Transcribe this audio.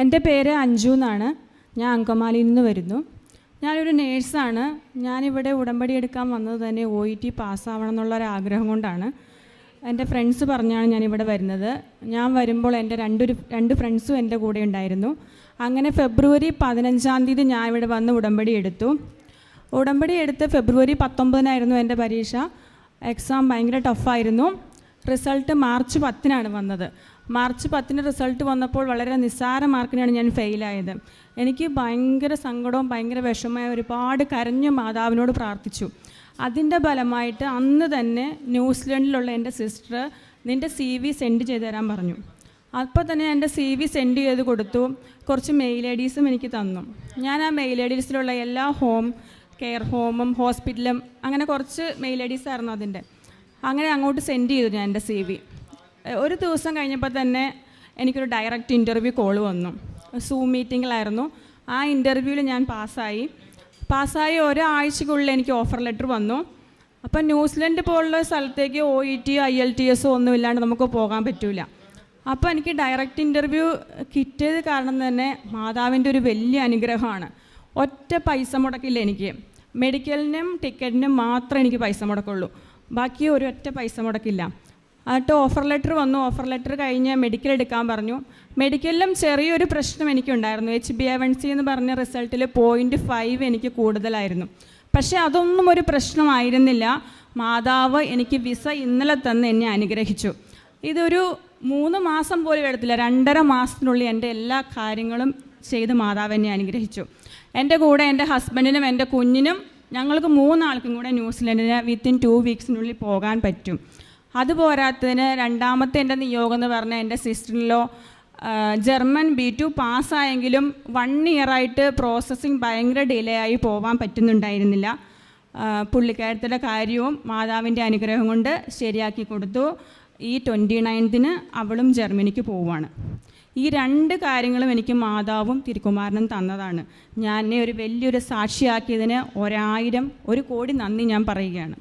എന്റെ പേര് അഞ്ജു എന്നാണ്. ഞാൻ അങ്കമാലിയിൽ നിന്ന് വരുന്നു. ഞാനൊരു നേഴ്സാണ്. ഞാനിവിടെ ഉടമ്പടി എടുക്കാൻ വന്നത് തന്നെ ഒ ഇ ടി പാസ്സാവണം എന്നുള്ള ഒരു ആഗ്രഹം കൊണ്ടാണ്. എന്റെ ഫ്രണ്ട്സ് പറഞ്ഞാണ് ഞാനിവിടെ വരുന്നത്. ഞാൻ വരുമ്പോൾ എന്റെ രണ്ടൊരു രണ്ട് ഫ്രണ്ട്സും എന്റെ കൂടെ ഉണ്ടായിരുന്നു. അങ്ങനെ ഫെബ്രുവരി പതിനഞ്ചാം തീയതി ഞാൻ ഇവിടെ വന്ന് ഉടമ്പടി എടുത്തു. ഉടമ്പടി എടുത്ത് ഫെബ്രുവരി പത്തൊമ്പതിനായിരുന്നു എന്റെ പരീക്ഷ. എക്സാം ഭയങ്കര ടഫായിരുന്നു റിസൾട്ട് മാർച്ച് പത്തിനാണ് വന്നത്. മാർച്ച് പത്തിന് റിസൾട്ട് വന്നപ്പോൾ വളരെ നിസ്സാര മാർക്കിനാണ് ഞാൻ ഫെയിലായത് എനിക്ക് ഭയങ്കര സങ്കടവും ഭയങ്കര വിഷമമായ ഒരുപാട് കരഞ്ഞു മാതാവിനോട് പ്രാർത്ഥിച്ചു. അതിന്റെ ഫലമായിട്ട് അന്ന് തന്നെ ന്യൂസിലൻഡിലുള്ള എന്റെ സിസ്റ്റർ നിന്റെ സി വി സെൻഡ് ചെയ്തു തരാൻ പറഞ്ഞു. അപ്പോൾ തന്നെ എന്റെ സി വി സെൻഡ് ചെയ്ത് കൊടുത്തു. കുറച്ച് മെയിൽ ഐ ഡീസും എനിക്ക് തന്നു. ഞാൻ ആ മെയിൽ ഐ ഡീസിലുള്ള എല്ലാ ഹോം കെയർ ഹോമും ഹോസ്പിറ്റലും അങ്ങനെ കുറച്ച് മെയിൽ ഐ ഡീസായിരുന്നു അതിന്റെ. അങ്ങനെ അങ്ങോട്ട് സെൻഡ് ചെയ്തു ഞാൻ എന്റെ സി വി ഒരു ദിവസം കഴിഞ്ഞപ്പോൾ തന്നെ എനിക്കൊരു ഡയറക്റ്റ് ഇന്റർവ്യൂ കോൾ വന്നു. സൂം മീറ്റിങ്ങിലായിരുന്നു ആ ഇന്റർവ്യൂവിൽ ഞാൻ പാസ്സായി. പാസ്സായി ഒരാഴ്ചക്കുള്ളിൽ എനിക്ക് ഓഫർ ലെറ്റർ വന്നു. അപ്പം ന്യൂസിലൻഡ് പോലുള്ള സ്ഥലത്തേക്ക് O E T I L T S ഒന്നും ഇല്ലാണ്ട് നമുക്ക് പോകാൻ പറ്റില്ല അപ്പോൾ എനിക്ക് ഡയറക്റ്റ് ഇന്റർവ്യൂ കിട്ടിയത് കാരണം തന്നെ മാതാവിന്റെ ഒരു വലിയ അനുഗ്രഹമാണ്. ഒറ്റ പൈസ മുടക്കില്ല എനിക്ക്. മെഡിക്കലിനും ടിക്കറ്റിനും മാത്രമേ എനിക്ക് പൈസ മുടക്കുള്ളൂ. ബാക്കി ഒരൊറ്റ പൈസ മുടക്കില്ല. എന്നിട്ട് ഓഫർ ലെറ്റർ വന്നു. ഓഫർ ലെറ്റർ കഴിഞ്ഞ് മെഡിക്കൽ എടുക്കാൻ പറഞ്ഞു. മെഡിക്കലിലും ചെറിയൊരു പ്രശ്നം എനിക്കുണ്ടായിരുന്നു. H B A one C എന്ന് പറഞ്ഞ റിസൾട്ടിൽ പോയിന്റ് ഫൈവ് എനിക്ക് കൂടുതലായിരുന്നു. പക്ഷേ അതൊന്നും ഒരു പ്രശ്നമായിരുന്നില്ല. മാതാവ് എനിക്ക് വിസ ഇന്നലെ തന്നെ എന്നെ അനുഗ്രഹിച്ചു. ഇതൊരു മൂന്ന് മാസം പോലും എടുത്തില്ല. രണ്ടര മാസത്തിനുള്ളിൽ എന്റെ എല്ലാ കാര്യങ്ങളും ചെയ്ത് മാതാവ് എന്നെ അനുഗ്രഹിച്ചു. എന്റെ കൂടെ എന്റെ ഹസ്ബൻഡിനും എന്റെ കുഞ്ഞിനും ഞങ്ങൾക്ക് മൂന്നാൾക്കും കൂടെ ന്യൂസിലൻഡിന് വിത്തിൻ ടു വീക്സിനുള്ളിൽ പോകാൻ പറ്റും. അത് പോരാത്തതിന് രണ്ടാമത്തെ എന്റെ നിയോഗം എന്ന് പറഞ്ഞാൽ എന്റെ സിസ്റ്ററിലോ ജർമ്മൻ ബി ടു പാസ്സായെങ്കിലും വൺ ഇയറായിട്ട് പ്രോസസ്സിങ് ഭയങ്കര ഡിലേ ആയി പോകാൻ പറ്റുന്നുണ്ടായിരുന്നില്ല. പുള്ളിക്കാരത്തിന്റെ കാര്യവും മാതാവിന്റെ അനുഗ്രഹം കൊണ്ട് ശരിയാക്കി കൊടുത്തു. ഈ ട്വന്റി നയൻത്തിന് അവളും ജർമ്മനിക്ക് പോവുകയാണ് ഈ രണ്ട് കാര്യങ്ങളും എനിക്ക് മാതാവും തിരുക്കുമാരനും തന്നതാണ്. ഞാൻ എന്നെ ഒരു വലിയൊരു സാക്ഷിയാക്കിയതിന് ഒരായിരം ഒരു കോടി നന്ദി ഞാൻ പറയുകയാണ്.